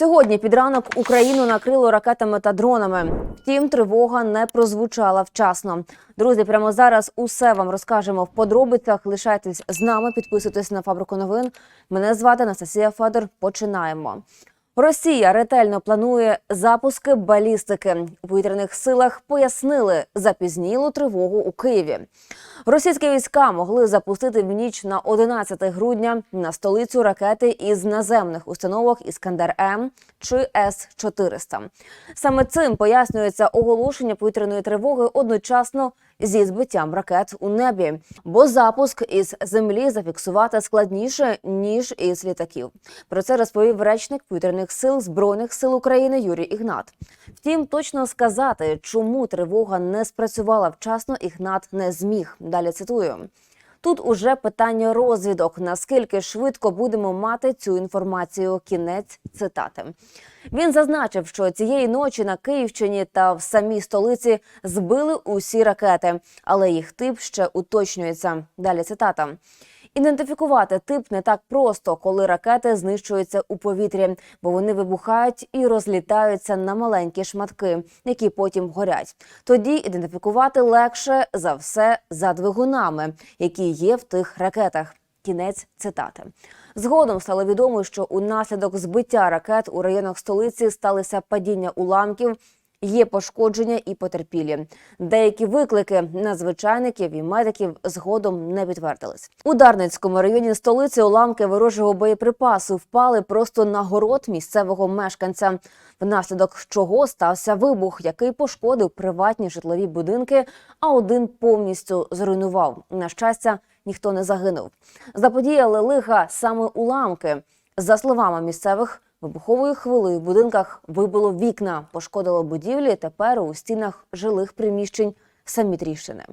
Сьогодні під ранок Україну накрило ракетами та дронами. Втім, тривога не прозвучала вчасно. Друзі, прямо зараз усе вам розкажемо в подробицях. Лишайтесь з нами, підписуйтесь на фабрику новин. Мене звати Анастасія Федор. Починаємо. Росія ретельно планує запуски балістики. У повітряних силах пояснили запізнілу тривогу у Києві. Російські війська могли запустити в ніч на 11 грудня на столицю ракети із наземних установок Іскандер М чи С 400 Саме цим пояснюється оголошення повітряної тривоги одночасно зі збиттям ракет у небі, бо запуск із землі зафіксувати складніше ніж із літаків. Про це розповів речник повітряних сил збройних сил України Юрій Ігнат. Втім, точно сказати, чому тривога не спрацювала вчасно, Ігнат не зміг. Далі цитую. Тут уже питання розвідок. Наскільки швидко будемо мати цю інформацію? Кінець цитати. Він зазначив, що цієї ночі на Київщині та в самій столиці збили усі ракети, але їх тип ще уточнюється. Далі цитата. Ідентифікувати тип не так просто, коли ракети знищуються у повітрі, бо вони вибухають і розлітаються на маленькі шматки, які потім горять. Тоді ідентифікувати легше за все за двигунами, які є в тих ракетах. Кінець цитати. Згодом стало відомо, що унаслідок збиття ракет у районах столиці сталося падіння уламків. Є пошкодження і потерпілі. Деякі виклики надзвичайників і медиків згодом не підтвердились. У Дарницькому районі столиці уламки ворожого боєприпасу впали просто на город місцевого мешканця, внаслідок чого стався вибух, який пошкодив приватні житлові будинки, а один повністю зруйнував. На щастя, ніхто не загинув. Заподіяли лиха саме уламки. За словами місцевих. Вибуховою хвилею в будинках вибило вікна, пошкодило будівлі. Тепер у стінах жилих приміщень самі тріщини.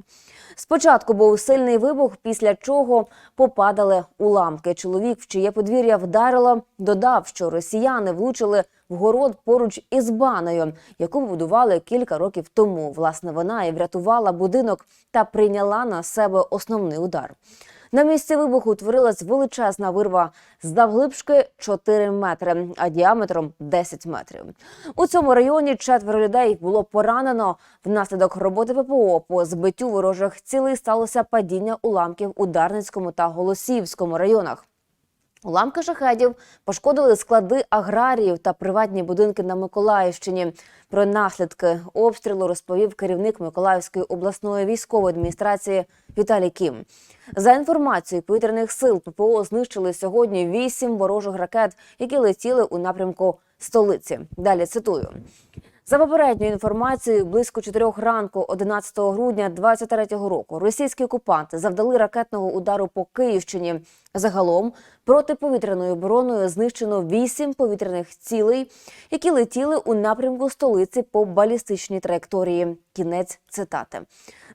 Спочатку був сильний вибух, після чого попадали уламки. Чоловік, в чиє подвір'я вдарило, додав, що росіяни влучили в город поруч із баною, яку будували кілька років тому. Власне, вона і врятувала будинок та прийняла на себе основний удар. На місці вибуху утворилась величезна вирва завглибшки 4 метри, а діаметром 10 метрів. У цьому районі четверо людей було поранено. Внаслідок роботи ППО по збиттю ворожих цілей сталося падіння уламків у Дарницькому та Голосіївському районах. Уламки шахедів пошкодили склади аграріїв та приватні будинки на Миколаївщині. Про наслідки обстрілу розповів керівник Миколаївської обласної військової адміністрації Віталій Кім. За інформацією повітряних сил, ППО знищили сьогодні вісім ворожих ракет, які летіли у напрямку столиці. Далі цитую. За попередньою інформацією, близько 4 ранку, 11 грудня 2023 року, російські окупанти завдали ракетного удару по Київщині. Загалом протиповітряною обороною знищено 8 повітряних цілей, які летіли у напрямку столиці по балістичній траєкторії. Кінець цитати.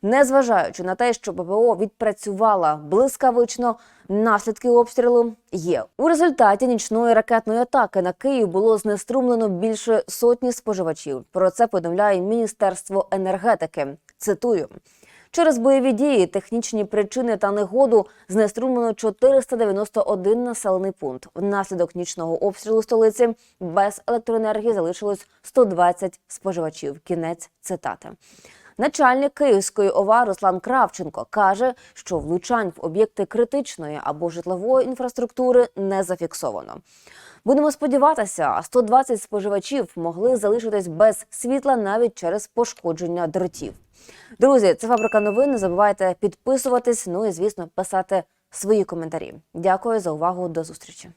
Незважаючи на те, що ППО відпрацювала блискавично, наслідки обстрілу є. У результаті нічної ракетної атаки на Київ було знеструмлено більше сотні споживачів. Про це повідомляє Міністерство енергетики. Цитую. Через бойові дії, технічні причини та негоду знеструмлено 491 населений пункт. Внаслідок нічного обстрілу столиці без електроенергії залишилось 120 споживачів. Кінець цитати. Начальник Київської ОВА Руслан Кравченко каже, що влучань в об'єкти критичної або житлової інфраструктури не зафіксовано. Будемо сподіватися, а 120 споживачів могли залишитись без світла навіть через пошкодження дротів. Друзі, це фабрика новин. Не забувайте підписуватись. Ну і звісно, писати свої коментарі. Дякую за увагу. До зустрічі.